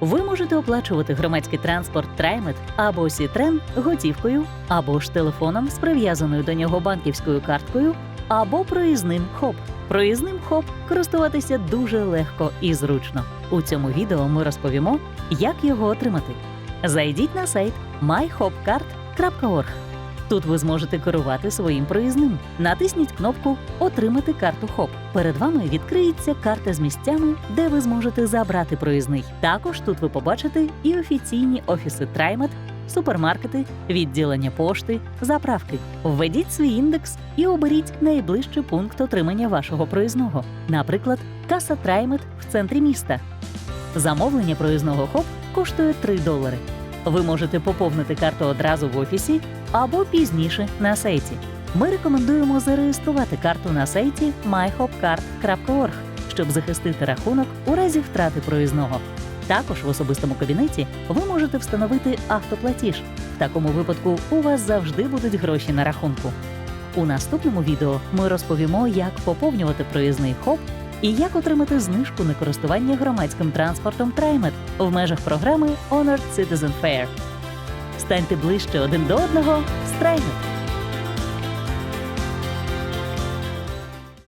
Ви можете оплачувати громадський транспорт Траймет або Сітрен готівкою, або ж телефоном з прив'язаною до нього банківською карткою, або проїзним ХОП. Проїзним ХОП користуватися дуже легко і зручно. У цьому відео ми розповімо, як його отримати. Зайдіть на сайт myhopcard.org. Тут ви зможете керувати своїм проїзним. Натисніть кнопку Отримати карту ХОП. Перед вами відкриється карта з місцями, де ви зможете забрати проїзний. Також тут ви побачите і офіційні офіси Траймет, супермаркети, відділення пошти, заправки. Введіть свій індекс і оберіть найближчий пункт отримання вашого проїзного, наприклад, каса Траймет в центрі міста. Замовлення проїзного ХОП коштує 3 долари. Ви можете поповнити карту одразу в офісі або пізніше на сайті. Ми рекомендуємо зареєструвати карту на сайті myhopcard.org, щоб захистити рахунок у разі втрати проїзного. Також в особистому кабінеті ви можете встановити автоплатіж. В такому випадку у вас завжди будуть гроші на рахунку. У наступному відео ми розповімо, як поповнювати проїзний ХОП і як отримати знижку на користування громадським транспортом Траймет в межах програми Honored Citizen Fair. Станьте ближче один до одного з Траймет.